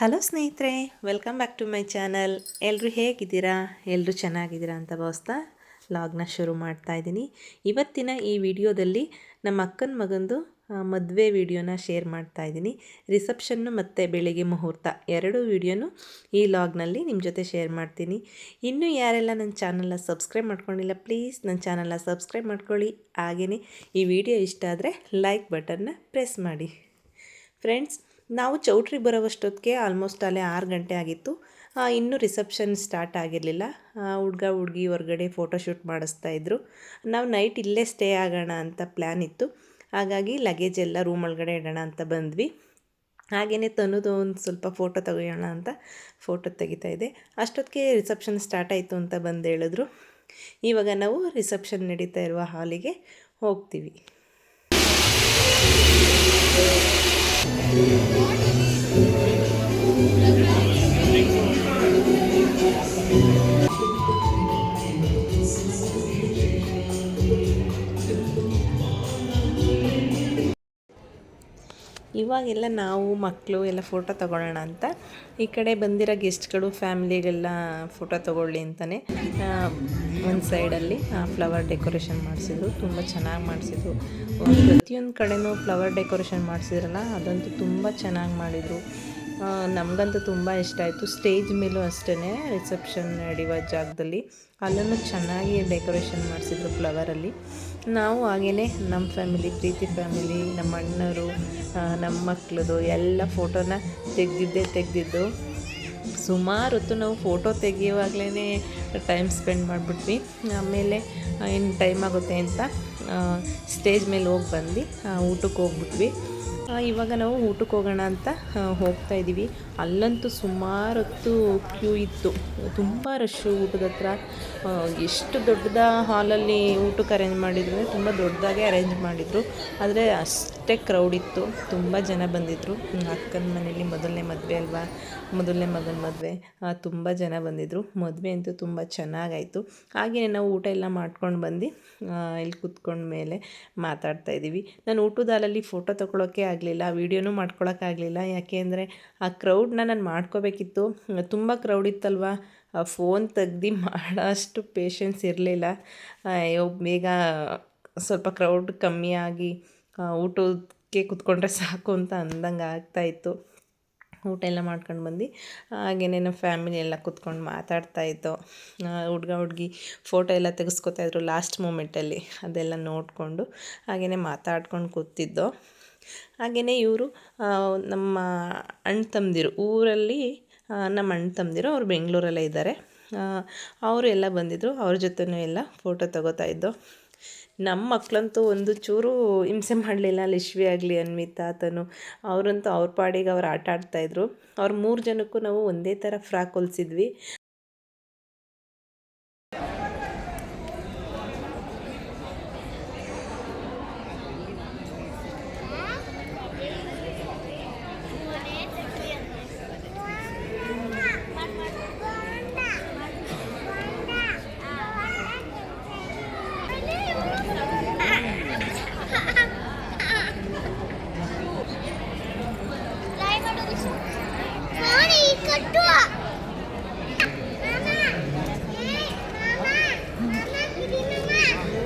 Hello ಸ್ನೇಹಿತರೆ welcome back to my channel ಎಲ್ಲರೂ ಹೇಗಿದ್ದೀರಾ? ಎಲ್ಲರೂ ಚೆನ್ನಾಗಿದ್ದೀರಾ ಅಂತ ಭಾವಿಸ್ತಾ ಲಾಗ್ನ ಶುರು ಮಾಡ್ತಾ ಇದ್ದೀನಿ. ಇವತ್ತಿನ ಈ ವಿಡಿಯೋದಲ್ಲಿ ನಮ್ಮ ಅಕ್ಕನ ಮಗಂದು ಮದುವೆ ವಿಡಿಯೋನ ಶೇರ್ ಮಾಡ್ತಾ ಇದ್ದೀನಿ. ರಿಸೆಪ್ಷನ್ನು ಮತ್ತು ಬೆಳಿಗ್ಗೆ ಮುಹೂರ್ತ. ಎರಡೂ ವಿಡಿಯೋನು ಈ ಲಾಗ್ನಲ್ಲಿ ನಿಮ್ಮ ಜೊತೆ ಶೇರ್ ಮಾಡ್ತೀನಿ. ಇನ್ನೂ ಯಾರೆಲ್ಲ ನನ್ನ ಚಾನಲ್ನ ಸಬ್ಸ್ಕ್ರೈಬ್ ಮಾಡ್ಕೊಂಡಿಲ್ಲ ಪ್ಲೀಸ್ ನನ್ನ ಚಾನಲ್ನ ಸಬ್ಸ್ಕ್ರೈಬ್ ಮಾಡ್ಕೊಳ್ಳಿ. ಹಾಗೆಯೇ ಈ ವಿಡಿಯೋ ಇಷ್ಟ ಆದರೆ ಲೈಕ್ ಬಟನ್ನ ಪ್ರೆಸ್ ಮಾಡಿ. ಫ್ರೆಂಡ್ಸ್ ನಾವು ಚೌಟ್ರಿ ಬರೋವಷ್ಟೊತ್ತಿಗೆ ಆಲ್ಮೋಸ್ಟ್ ಅಲ್ಲೇ ಆರು ಗಂಟೆ ಆಗಿತ್ತು. ಇನ್ನೂ ರಿಸೆಪ್ಷನ್ ಸ್ಟಾರ್ಟ್ ಆಗಿರಲಿಲ್ಲ. ಹುಡುಗ, ಹುಡುಗಿ ಹೊರಗಡೆ ಫೋಟೋಶೂಟ್ ಮಾಡಿಸ್ತಾ ಇದ್ದರು ನಾವು ನೈಟ್ ಇಲ್ಲೇ ಸ್ಟೇ ಆಗೋಣ ಅಂತ ಪ್ಲ್ಯಾನ್ ಇತ್ತು. ಹಾಗಾಗಿ ಲಗೇಜ್ ಎಲ್ಲ ರೂಮ್ ಒಳಗಡೆ ಇಡೋಣ ಅಂತ ಬಂದ್ವಿ. ಹಾಗೆಯೇ ತನ್ನದು ಒಂದು ಸ್ವಲ್ಪ ಫೋಟೋ ತೆಗೆಯೋಣ ಅಂತ ಫೋಟೋ ತೆಗಿತಾ ಇದೆ ಅಷ್ಟೊತ್ತಿಗೆ ರಿಸೆಪ್ಷನ್ ಸ್ಟಾರ್ಟ್ ಆಯಿತು ಅಂತ ಬಂದು ಹೇಳಿದ್ರು. ಇವಾಗ ನಾವು ರಿಸೆಪ್ಷನ್ ನಡೀತಾ ಇರುವ ಹಾಲಿಗೆ ಹೋಗ್ತೀವಿ. Amen. ಇವಾಗೆಲ್ಲ ನಾವು ಮಕ್ಕಳು ಎಲ್ಲ ಫೋಟೋ ತಗೊಳ್ಳೋಣ ಅಂತ. ಈ ಕಡೆ ಬಂದಿರೋ ಗೆಸ್ಟ್ಗಳು ಫ್ಯಾಮಿಲಿಗೆಲ್ಲ ಫೋಟೋ ತೊಗೊಳ್ಳಿ ಅಂತಲೇ ಒಂದು ಸೈಡಲ್ಲಿ ಫ್ಲವರ್ ಡೆಕೋರೇಷನ್ ಮಾಡಿಸಿದ್ರು. ತುಂಬ ಚೆನ್ನಾಗಿ ಮಾಡಿಸಿದ್ರು. ಪ್ರತಿಯೊಂದು ಕಡೆಯೂ ಫ್ಲವರ್ ಡೆಕೋರೇಷನ್ ಮಾಡಿಸಿದ್ರಲ್ಲ, ಅದಂತೂ ತುಂಬ ಚೆನ್ನಾಗಿ ಮಾಡಿದರು. ನಮಗಂತೂ ತುಂಬ ಇಷ್ಟ ಆಯಿತು. ಸ್ಟೇಜ್ ಮೇಲೂ ಅಷ್ಟೇ ರಿಸೆಪ್ಷನ್ ನಡೆಯುವ ಜಾಗದಲ್ಲಿ. ಅಲ್ಲೂ ಚೆನ್ನಾಗಿ ಡೆಕೋರೇಷನ್ ಮಾಡಿಸಿದ್ರು ಫ್ಲವರಲ್ಲಿ ನಾವು ಹಾಗೇ ನಮ್ಮ ಫ್ಯಾಮಿಲಿ, ಪ್ರೀತಿ ಫ್ಯಾಮಿಲಿ, ನಮ್ಮ ಅಣ್ಣರು ನಮ್ಮ ಮಕ್ಕಳದು ಎಲ್ಲ ಫೋಟೋನ ತೆಗೆದಿದ್ದೇ, ತೆಗೆದಿದ್ದು. ಸುಮಾರು ಹೊತ್ತು ನಾವು ಫೋಟೋ ತೆಗೆಯುವಾಗಲೇ ಟೈಮ್ ಸ್ಪೆಂಡ್ ಮಾಡಿಬಿಟ್ವಿ. ಆಮೇಲೆ ಏನು ಟೈಮ್ ಆಗುತ್ತೆ ಅಂತ ಸ್ಟೇಜ್ ಮೇಲೆ ಹೋಗಿ ಬಂದು ಊಟಕ್ಕೆ ಹೋಗ್ಬಿಟ್ವಿ. ಇವಾಗ ನಾವು ಊಟಕ್ಕೆ ಹೋಗೋಣ ಅಂತ ಹೋಗ್ತಾ ಇದ್ದೀವಿ ಅಲ್ಲಂತೂ ಸುಮಾರು ಹೊತ್ತು ಕ್ಯೂ ಇತ್ತು. ತುಂಬ ರಶ್ಶು ಊಟದ ಹತ್ರ. ಎಷ್ಟು ದೊಡ್ಡದ ಹಾಲಲ್ಲಿ ಊಟಕ್ಕೆ ಅರೇಂಜ್ ಮಾಡಿದ್ರು, ತುಂಬ ದೊಡ್ಡದಾಗೆ ಅರೇಂಜ್ ಮಾಡಿದರು. ಆದರೆ ಅಷ್ಟೇ ಕ್ರೌಡ್ ಇತ್ತು. ತುಂಬ ಜನ ಬಂದಿದ್ದರು ಅಕ್ಕನ ಮನೇಲಿ ಮೊದಲನೇ ಮದುವೆ ಅಲ್ವಾ? ಮೊದಲನೇ ಮಗನ ಮದುವೆ. ತುಂಬ ಜನ ಬಂದಿದ್ದರು ಮದುವೆ ಅಂತೂ ತುಂಬ ಚೆನ್ನಾಗಾಯಿತು. ಹಾಗೆಯೇ ನಾವು ಊಟ ಎಲ್ಲ ಮಾಡ್ಕೊಂಡು ಬಂದು ಇಲ್ಲಿ ಕುತ್ಕೊಂಡ ಮೇಲೆ ಮಾತಾಡ್ತಾ ಇದ್ದೀವಿ. ನಾನು ಊಟದ ಹಾಲಲ್ಲಿ ಫೋಟೋ ತೊಗೊಳೋಕ್ಕೆ ಆಗಲಿಲ್ಲ, ವೀಡಿಯೋನೂ ಮಾಡ್ಕೊಳೋಕ್ಕಾಗಲಿಲ್ಲ ಯಾಕೆ ಅಂದರೆ ಆ ನಾನು ಮಾಡ್ಕೋಬೇಕಿತ್ತು. ತುಂಬ ಕ್ರೌಡ್ ಇತ್ತಲ್ವ? ಫೋನ್ ತೆಗ್ದು ಮಾಡೋಷ್ಟು ಪೇಷನ್ಸ್ ಇರಲಿಲ್ಲ. ಅಯ್ಯೋ ಬೇಗ ಸ್ವಲ್ಪ ಕ್ರೌಡ್ ಕಮ್ಮಿ ಆಗಿ ಊಟಕ್ಕೆ ಕುತ್ಕೊಂಡ್ರೆ ಸಾಕು ಅಂತ ಅಂದಂಗೆ ಆಗ್ತಾಯಿತ್ತು ಊಟ ಎಲ್ಲ ಮಾಡ್ಕೊಂಡು ಬಂದು ಹಾಗೆಯೇ ನಮ್ಮ ಫ್ಯಾಮಿಲಿ ಎಲ್ಲ ಕುತ್ಕೊಂಡು ಮಾತಾಡ್ತಾಯಿದ್ದೋ ಹುಡ್ಗ ಹುಡುಗಿ ಫೋಟೋ ಎಲ್ಲ ತೆಗೆಸ್ಕೊತಾಯಿದ್ರು ಲಾಸ್ಟ್ ಮೂಮೆಂಟಲ್ಲಿ ಅದೆಲ್ಲ ನೋಡಿಕೊಂಡು ಹಾಗೆಯೇ ಮಾತಾಡ್ಕೊಂಡು ಕೂತಿದ್ದೋ. ಹಾಗೆಯೇ ಇವರು ನಮ್ಮ ಅಣ್ಣ ತಮ್ಮದಿರು, ಊರಲ್ಲಿ ನಮ್ಮ ಅಣ್ಣ ತಮ್ಮದಿರು ಅವ್ರು ಬೆಂಗಳೂರಲ್ಲೇ ಇದ್ದಾರೆ. ಅವರು ಎಲ್ಲ ಬಂದಿದ್ದರು ಅವ್ರ ಜೊತೆನೂ ಎಲ್ಲ ಫೋಟೋ ತಗೋತಾ ಇದ್ದೋ. ನಮ್ಮ ಮಕ್ಕಳಂತೂ ಒಂದು ಚೂರು ಹಿಂಸೆ ಮಾಡಲಿಲ್ಲ, ಲಿಶ್ವಿ ಆಗಲಿ, ಅನ್ವಿತಾ, ತನು. ಅವರಂತೂ ಅವ್ರ ಪಾಡಿಗೆ ಅವ್ರು ಆಟ ಆಡ್ತಾಯಿದ್ರು ಅವ್ರು ಮೂರು ಜನಕ್ಕೂ ನಾವು ಒಂದೇ ಥರ ಫ್ರಾಕ್ ಹೊಲಿಸಿದ್ವಿ.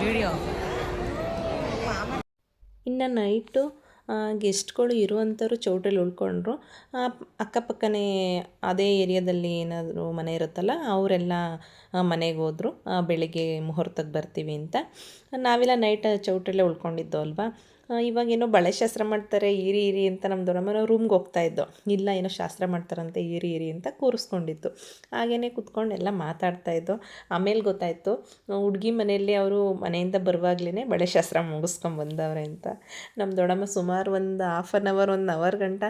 ವಿಡಿಯೋ ಇನ್ನು ನೈಟು ಗೆಸ್ಟ್ಗಳು ಇರುವಂಥವ್ರು ಚೌಟ್ರಿಲಿ ಉಳ್ಕೊಂಡ್ರು. ಅಕ್ಕಪಕ್ಕನೇ ಅದೇ ಏರಿಯಾದಲ್ಲಿ ಏನಾದರೂ ಮನೆ ಇರುತ್ತಲ್ಲ ಅವರೆಲ್ಲ ಮನೆಗೆ ಹೋದರು. ಬೆಳಿಗ್ಗೆ ಮುಹೂರ್ತಕ್ಕೆ ಬರ್ತೀವಿ ಅಂತ. ನಾವೆಲ್ಲ ನೈಟ್ ಚೌಟ್ರಿಲೇ ಉಳ್ಕೊಂಡಿದ್ದೋ ಅಲ್ವಾ? ಆ, ಇವಾಗೇನೋ ಬಳೆ ಶಾಸ್ತ್ರ ಮಾಡ್ತಾರೆ ಇರಿ ಇರಿ ಅಂತ ನಮ್ಮ ದೊಡ್ಡಮ್ಮನ ರೂಮ್ಗೆ ಹೋಗ್ತಾ ಇದ್ದೋ. ಇಲ್ಲ ಏನೋ ಶಾಸ್ತ್ರ ಮಾಡ್ತಾರಂತೆ ಇರಿ ಇರಿ ಅಂತ ಕೂರಿಸ್ಕೊಂಡಿತ್ತು ಹಾಗೆಯೇ ಕುತ್ಕೊಂಡು ಎಲ್ಲ ಮಾತಾಡ್ತಾ ಇದ್ದೋ. ಆಮೇಲೆ ಗೊತ್ತಾಯಿತು ಹುಡುಗಿ ಮನೆಯಲ್ಲಿ ಅವರು ಮನೆಯಿಂದ ಬರುವಾಗಲೇ ಬಳೆ ಶಾಸ್ತ್ರ ಮುಗಿಸ್ಕೊಂಡು ಬಂದವ್ರೆ ಅಂತ. ನಮ್ಮ ದೊಡ್ಡಮ್ಮ ಸುಮಾರು ಒಂದು ಹಾಫ್ ಆನ್ ಅವರ್ ಒಂದು ಅವರ್ ಗಂಟ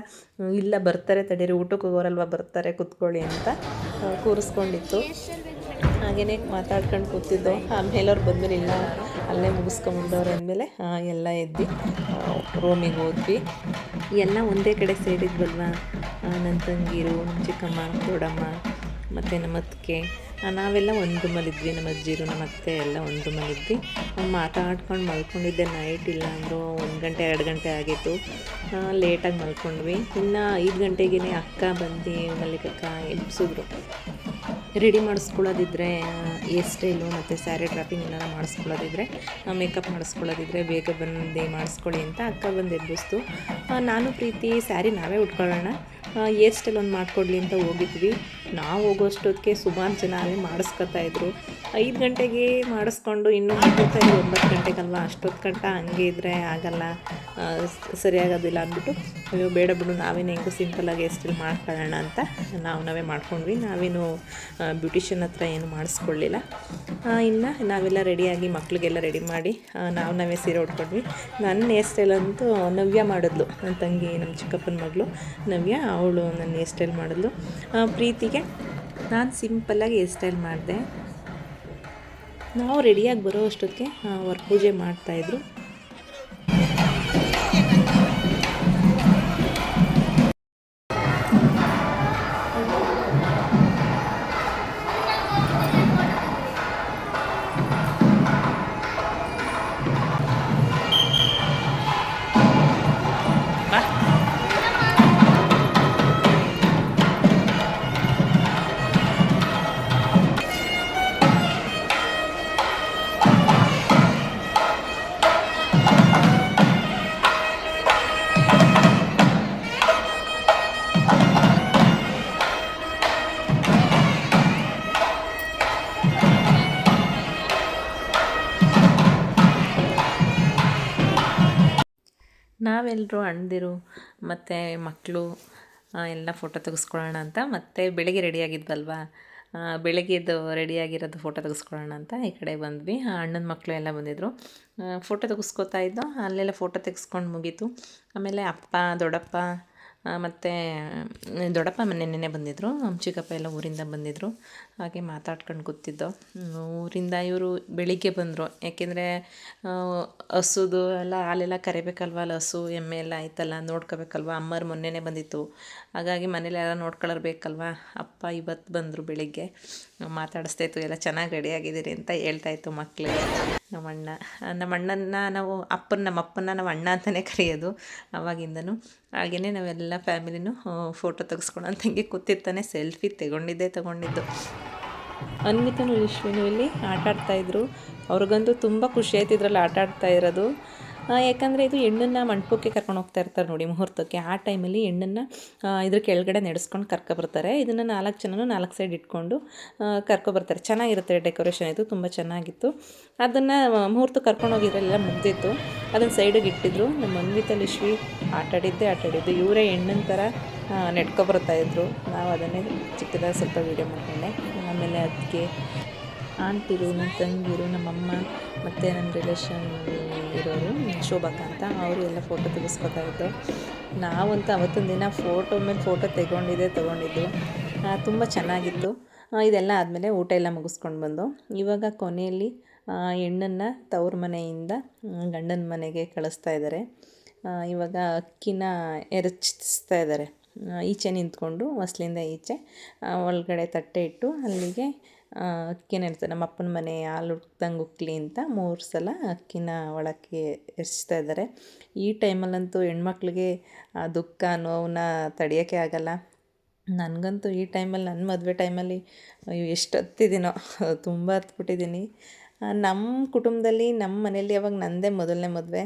ಇಲ್ಲ ಬರ್ತಾರೆ ತಡೀರಿ ಊಟಕ್ಕೆ ಹೋಗೋರಲ್ವ ಬರ್ತಾರೆ ಕುತ್ಕೊಳ್ಳಿ ಅಂತ ಕೂರಿಸ್ಕೊಂಡಿತ್ತು. ಹಾಗೇನೆ ಮಾತಾಡ್ಕೊಂಡು ಕೂತಿದ್ದೆ. ಆಮೇಲೆ ಅವ್ರು ಇಲ್ಲ ಅಲ್ಲೇ ಮುಗಿಸ್ಕೊಂಬಂದವ್ರು ಅಂದಮೇಲೆ ಎಲ್ಲ ಎದ್ದು ರೂಮಿಗೆ ಹೋದ್ವಿ. ಎಲ್ಲ ಒಂದೇ ಕಡೆ ಸೇರಿದ್ವಲ್ವಾ? ನನ್ನ ತಂಗೀರು ನಮ್ಮ ಚಿಕ್ಕಮ್ಮ ದೊಡ್ಡಮ್ಮ, ಮತ್ತು ನಮ್ಮ ಅತ್ತಿಗೆ. ನಾವೆಲ್ಲ ಒಂದು ಮಲಿದ್ವಿ, ನಮ್ಮ ಅಜ್ಜಿರು, ನಮ್ಮ ಅತ್ತೆ ಎಲ್ಲ ಒಂದು ಮಲಿದ್ವಿ. ಮಾತಾಡ್ಕೊಂಡು ಮಲ್ಕೊಂಡಿದ್ದೆ. ನೈಟ್ ಇಲ್ಲ ಅಂದರು, ಒಂದು ಗಂಟೆ, ಎರಡು ಗಂಟೆ ಆಗಿತ್ತು. ಲೇಟಾಗಿ ಮಲ್ಕೊಂಡ್ವಿ. ಇನ್ನು ಐದು ಗಂಟೆಗೇ ಅಕ್ಕ ಬಂದು ಮಲ್ಲಿಕಕ್ಕ ಎಬ್ಸಿದ್ರು. ರೆಡಿ ಮಾಡಿಸ್ಕೊಳ್ಳೋದಿದ್ರೆ ಏರ್ ಸ್ಟೈಲು ಮತ್ತು ಸ್ಯಾರಿ ಡ್ರಾಪಿಂಗ್ ಏನಾರ ಮಾಡಿಸ್ಕೊಳ್ಳೋದಿದ್ರೆ ಮೇಕಪ್ ಮಾಡಿಸ್ಕೊಳ್ಳೋದಿದ್ರೆ ಬೇಗ ಬಂದು ಮಾಡಿಸ್ಕೊಳ್ಳಿ ಅಂತ ಅಕ್ಕ ಬಂದು ಎಬ್ಬಿಸ್ತು. ನಾನು ಪ್ರೀತಿ ಸ್ಯಾರಿ ನಾವೇ ಉಟ್ಕೊಳ್ಳೋಣ. ಏರ್ ಸ್ಟೈಲ್ ಒಂದು ಮಾಡಿಕೊಡ್ಲಿ ಅಂತ ಹೋಗಿದ್ವಿ. ನಾವು ಹೋಗೋಷ್ಟೊತ್ತಿಗೆ ಸುಮಾರು ಜನ ಅಲ್ಲಿ ಮಾಡಿಸ್ಕೊತಾ ಇದ್ರು. ಐದು ಗಂಟೆಗೆ ಮಾಡಿಸ್ಕೊಂಡು ಇನ್ನೂ ಇದ್ರು ಒಂಬತ್ತು ಗಂಟೆಗಲ್ವ? ಅಷ್ಟೊತ್ತು ಗಂಟ ಹಂಗೆ ಇದ್ದರೆ ಆಗಲ್ಲ. ಸರಿಯಾಗೋದಿಲ್ಲ ಅಂದ್ಬಿಟ್ಟು, ಅಯ್ಯೋ, ಬೇಡ ಬಿಡು, ನಾವೇನು ಹೆಂಗೂ ಸಿಂಪಲಾಗಿ ಸ್ಟೈಲ್ ಮಾಡ್ಕೊಳ್ಳೋಣ ಅಂತ ನಾವು ನಾವೇ ಮಾಡ್ಕೊಂಡ್ವಿ. ನಾವೇನು ಬ್ಯೂಟಿಷಿಯನ್ ಹತ್ರ ಏನು ಮಾಡಿಸ್ಕೊಳ್ಳಿಲ್ಲ. ಇನ್ನು ನಾವೆಲ್ಲ ರೆಡಿಯಾಗಿ ಮಕ್ಳಿಗೆಲ್ಲ ರೆಡಿ ಮಾಡಿ ನಾವು ನಾವೇ ಸೀರೆ ಉಟ್ಕೊಂಡ್ವಿ. ನನ್ನ ಹೇರ್ ಸ್ಟೈಲ್ ಅಂತೂ ನವ್ಯ ಮಾಡಿದ್ಲು. ನನ್ನ ತಂಗಿ ನಮ್ಮ ಚಿಕ್ಕಪ್ಪನ ಮಗಳು, ನವ್ಯ, ಅವಳು ನನ್ನ ಹೇರ್ ಸ್ಟೈಲ್ ಮಾಡಿದ್ಲು ಪ್ರೀತಿಗೆ ನಾನು ಸಿಂಪಲ್ಲಾಗಿ ಹೇರ್ ಸ್ಟೈಲ್ ಮಾಡಿದೆ. ನಾವು ರೆಡಿಯಾಗಿ ಬರೋ ಅಷ್ಟೊತ್ತಿಗೆ ಅವ್ರ ಪೂಜೆ ಮಾಡ್ತಾಯಿದ್ರು ನಾವೆಲ್ಲರೂ ಅಣ್ಣದಿರು ಮತ್ತು ಮಕ್ಕಳು ಎಲ್ಲ ಫೋಟೋ ತೆಗೆಸ್ಕೊಳ್ಳೋಣ ಅಂತ ಮತ್ತೆ ಬೆಳಿಗ್ಗೆ ರೆಡಿಯಾಗಿದ್ವಲ್ವಾ ಬೆಳಗ್ಗೆದು ರೆಡಿಯಾಗಿರೋದು ಫೋಟೋ ತೆಗೆಸ್ಕೊಳ್ಳೋಣ ಅಂತ ಈ ಕಡೆ ಬಂದ್ವಿ. ಅಣ್ಣನ ಮಕ್ಕಳು ಎಲ್ಲ ಬಂದಿದ್ದರು ಫೋಟೋ ತೆಗೆಸ್ಕೊತಾ ಇದ್ದೋ, ಅಲ್ಲೆಲ್ಲ ಫೋಟೋ ತೆಗೆಸ್ಕೊಂಡು ಮುಗೀತು. ಆಮೇಲೆ ಅಪ್ಪ, ದೊಡ್ಡಪ್ಪ ಮತ್ತು ದೊಡ್ಡಪ್ಪ ನೆನ್ನೆನೇ ಬಂದಿದ್ದರು ನಮ್ಮ ಚಿಕ್ಕಪ್ಪ ಎಲ್ಲ ಊರಿಂದ ಬಂದಿದ್ದರು ಹಾಗೆ ಮಾತಾಡ್ಕೊಂಡು ಕೂತಿದ್ದೋ. ಊರಿಂದ ಇವರು ಬೆಳಿಗ್ಗೆ ಬಂದರು, ಯಾಕೆಂದರೆ ಹಸುದು ಎಲ್ಲ ಹಾಲೆಲ್ಲ ಕರಿಬೇಕಲ್ವ, ಅಲ್ಲಿ ಹಸು, ಎಮ್ಮೆ ಎಲ್ಲ ಆಯ್ತಲ್ಲ, ನೋಡ್ಕೋಬೇಕಲ್ವ ಅಮ್ಮರು ಮೊನ್ನೆನೇ ಬಂದಿತ್ತು, ಹಾಗಾಗಿ ಮನೇಲಿ ಎಲ್ಲ ನೋಡ್ಕೊಳ್ಳೋರು ಬೇಕಲ್ವ, ಅಪ್ಪ ಇವತ್ತು ಬಂದರು ಬೆಳಿಗ್ಗೆ. ಮಾತಾಡಿಸ್ತಾ ಇತ್ತು ಎಲ್ಲ ಚೆನ್ನಾಗಿ ರೆಡಿಯಾಗಿದ್ದೀರಿ ಅಂತ ಹೇಳ್ತಾ ಇತ್ತು ಮಕ್ಕಳಿಗೆ ನಮ್ಮ ಅಣ್ಣ, ನಮ್ಮ ಅಣ್ಣನ ನಾವು ಅಪ್ಪನ ನಮ್ಮ ಅಪ್ಪನ ನಾವು ಅಣ್ಣ ಅಂತಲೇ ಕರೆಯೋದು ಅವಾಗಿಂದನೂ. ಹಾಗೆಯೇ ನಾವೆಲ್ಲ ಫ್ಯಾಮಿಲಿನೂ ಫೋಟೋ ತೆಗೆಸ್ಕೊಂಡು ಅಂತ ಹಿಂಗೆ ಕೂತಿರ್ತಾನೆ, ಸೆಲ್ಫಿ ತಗೊಂಡಿದ್ದೇ, ತಗೊಂಡಿದ್ದು. ಅನ್ವಿತನು, ವಿಶ್ವನು ಇಲ್ಲಿ ಆಟ ಆಡ್ತಾಯಿದ್ರು ಅವ್ರಿಗಂತೂ ತುಂಬ ಖುಷಿ ಆಯ್ತು ಇದರಲ್ಲಿ ಆಟ ಆಡ್ತಾ ಇರೋದು. ಯಾಕಂದರೆ ಇದು ಹೆಣ್ಣನ್ನು ಮಂಟಪಕ್ಕೆ ಕರ್ಕೊಂಡು ಹೋಗ್ತಾ ಇರ್ತಾರೆ ನೋಡಿ ಮುಹೂರ್ತಕ್ಕೆ. ಆ ಟೈಮಲ್ಲಿ ಹೆಣ್ಣನ್ನು ಇದ್ರ ಕೆಳಗಡೆ ನಡೆಸ್ಕೊಂಡು ಕರ್ಕೊಬರ್ತಾರೆ ಇದನ್ನು ನಾಲ್ಕು ಜನನೂ ನಾಲ್ಕು ಸೈಡ್ ಇಟ್ಕೊಂಡು ಕರ್ಕೊಬರ್ತಾರೆ ಚೆನ್ನಾಗಿರುತ್ತೆ ಡೆಕೋರೇಷನ್ ಇದು, ತುಂಬ ಚೆನ್ನಾಗಿತ್ತು. ಅದನ್ನು ಮುಹೂರ್ತ ಕರ್ಕೊಂಡು ಹೋಗಿದ್ರೆಲ್ಲ ಮುಗ್ದಿತ್ತು. ಅದನ್ನು ಸೈಡಿಗೆ ಇಟ್ಟಿದ್ರು. ನಮ್ಮ ಅನ್ವಿತಾ ಲಿಶ್ವಿ ಆಟ ಆಟಾಡಿದ್ದು ಆಟ ಆಡಿದ್ದು. ಇವರೇ ಹೆಣ್ಣಿನ ಥರ ನೆಟ್ಕೊಬರ್ತಾಯಿದ್ರು ನಾವು ಅದನ್ನೇ ಚಿಕ್ಕದಾಗಿ ಸ್ವಲ್ಪ ವೀಡಿಯೋ ಮಾಡ್ಕೊಂಡೆ. ಆಮೇಲೆ ಅದಕ್ಕೆ ಆಂಟಿರು, ನನ್ನ ತಂಗಿರು, ನಮ್ಮಮ್ಮ ಮತ್ತು ನನ್ನ ರಿಲೇಷನ್ ಇರೋರು, ಶೋಭಕ ಅಂತ ಅವರು ಎಲ್ಲ ಫೋಟೋ ತೆಗೆಸ್ಕೊತಾ ಇದ್ದೆ. ನಾವಂತೂ ಅವತ್ತಿನ ದಿನ ಫೋಟೋ ಮೇಲೆ ಫೋಟೋ ತೆಗೊಂಡಿದ್ದೆ, ತೊಗೊಂಡಿದ್ದು. ತುಂಬ ಚೆನ್ನಾಗಿತ್ತು. ಇದೆಲ್ಲ ಆದಮೇಲೆ ಊಟ ಎಲ್ಲ ಮುಗಿಸ್ಕೊಂಡು ಬಂದು, ಇವಾಗ ಕೊನೆಯಲ್ಲಿ ಹೆಣ್ಣನ್ನು ತವ್ರ ಮನೆಯಿಂದ ಗಂಡನ ಮನೆಗೆ ಕಳಿಸ್ತಾ ಇದ್ದಾರೆ. ಇವಾಗ ಅಕ್ಕಿನ ಎರಚಿಸ್ತಾ ಇದ್ದಾರೆ. ಈಚೆ ನಿಂತ್ಕೊಂಡು, ಹೊಸ್ಲಿಂದ ಈಚೆ ಒಳಗಡೆ ತಟ್ಟೆ ಇಟ್ಟು ಅಲ್ಲಿಗೆ ಅಕ್ಕಿನ ಇಡ್ತಾರೆ ನಮ್ಮ ಅಪ್ಪನ ಮನೆ ಹಾಲು ಉಕ್ದಂಗೆ ಉಕ್ಲಿ ಅಂತ ಮೂರು ಸಲ ಅಕ್ಕಿನ ಒಳಕ್ಕೆ ಎರ್ಚ್ತಾ ಇದ್ದಾರೆ ಈ ಟೈಮಲ್ಲಂತೂ ಹೆಣ್ಮಕ್ಳಿಗೆ ಆ ದುಃಖ ನೋವನ್ನ ತಡೆಯೋಕ್ಕೆ ಆಗಲ್ಲ. ನನಗಂತೂ ಈ ಟೈಮಲ್ಲಿ ನನ್ನ ಮದುವೆ ಟೈಮಲ್ಲಿ ಎಷ್ಟು ಹತ್ತಿದ್ದೀನೋ ತುಂಬ ಹತ್ಬಿಟ್ಟಿದ್ದೀನಿ ನಮ್ಮ ಕುಟುಂಬದಲ್ಲಿ, ನಮ್ಮ ಮನೇಲಿ ಅವಾಗ ನನ್ನದೇ ಮೊದಲನೇ ಮದುವೆ.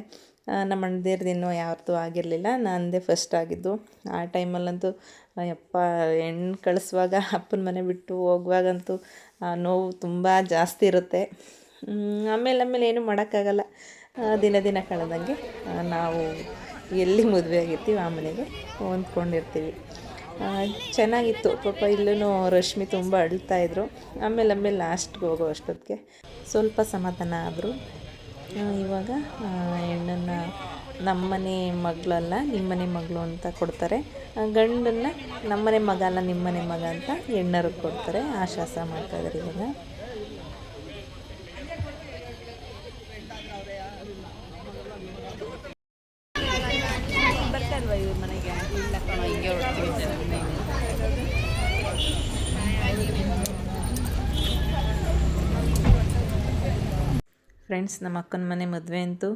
ನಮ್ಮ ಅಣ್ಣದೇರ್ದು ಇನ್ನೂ ಯಾರ್ದು ಆಗಿರಲಿಲ್ಲ. ನಂದೇ ಫಸ್ಟ್ ಆಗಿದ್ದು. ಆ ಟೈಮಲ್ಲಂತೂ ಯಪ್ಪ, ಹೆಣ್ಣು ಕಳಿಸುವಾಗ ಅಪ್ಪನ ಮನೆ ಬಿಟ್ಟು ಹೋಗುವಾಗಂತೂ, ಆ, ನೋವು ತುಂಬ ಜಾಸ್ತಿ ಇರುತ್ತೆ. ಆಮೇಲೆ ಆಮೇಲೆ ಏನೂ ಮಾಡೋಕ್ಕಾಗಲ್ಲ. ದಿನ ದಿನ ಕಳೆದಂಗೆ ನಾವು ಎಲ್ಲಿ ಮದುವೆ ಆಗಿರ್ತೀವಿ ಆ ಮನೆಗೆ ಹೊಂದ್ಕೊಂಡಿರ್ತೀವಿ. ಚೆನ್ನಾಗಿತ್ತು. ಪಾಪ ಇಲ್ಲೂ ರಶ್ಮಿ ತುಂಬ ಅಳ್ತಾಯಿದ್ರು ಆಮೇಲೆ ಆಮೇಲೆ ಲಾಸ್ಟ್ಗೆ ಹೋಗೋ ಅಷ್ಟೊತ್ತಿಗೆ ಸ್ವಲ್ಪ ಸಮಾಧಾನ ಆದರು. ಇವಾಗ ಹೆಣ್ಣನ್ನು ನಮ್ಮನೆ ಮಗಳಲ್ಲ ನಿಮ್ಮನೆ ಮಗಳು ಅಂತ ಕೊಡ್ತಾರೆ. ಗಂಡನ್ನು ಗಂಡನ್ನ ನಮ್ಮನೆ ಮಗ ಅಲ್ಲ, ನಿಮ್ಮನೆ ಮಗ ಅಂತ ಹೆಣ್ಣರಿಗೆ ಕೊಡ್ತಾರೆ. ಆ ಶಾಸ್ತ್ರ ಮಾಡ್ತಾಯಿದ್ದಾರೆ ಇವಾಗ ಬರ್ತಲ್ವಾ ಇವ್ರ ಮನೆಗೆ ಇಲ್ಲ ಕಣ ಹಿಂಗೆ ಹೊಡ್ತೀವಿ ಫ್ರೆಂಡ್ಸ್ ನಮ್ಮ ಅಕ್ಕನ ಮನೆ ಮದುವೆ ಅಂತೂ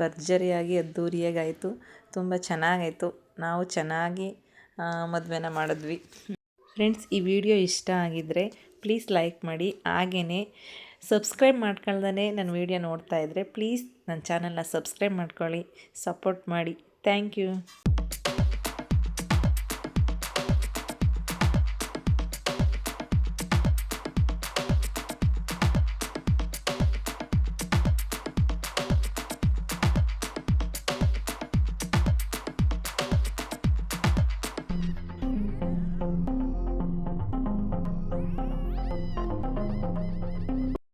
ಭರ್ಜರಿಯಾಗಿ ಅದ್ದೂರಿಯಾಗಿ ಆಯಿತು ತುಂಬ ಚೆನ್ನಾಗಾಯಿತು. ನಾವು ಚೆನ್ನಾಗಿ ಮದುವೆನ ಮಾಡಿದ್ವಿ. ಫ್ರೆಂಡ್ಸ್ ಈ ವಿಡಿಯೋ ಇಷ್ಟ ಆಗಿದ್ದರೆ ಪ್ಲೀಸ್ ಲೈಕ್ ಮಾಡಿ. ಹಾಗೆಯೇ ಸಬ್ಸ್ಕ್ರೈಬ್ ಮಾಡ್ಕೊಳ್ದೇ ನನ್ನ ವಿಡಿಯೋ ನೋಡ್ತಾ ಇದ್ದರೆ ಪ್ಲೀಸ್ ನನ್ನ ಚಾನಲ್ನ ಸಬ್ಸ್ಕ್ರೈಬ್ ಮಾಡ್ಕೊಳ್ಳಿ. ಸಪೋರ್ಟ್ ಮಾಡಿ. Thank you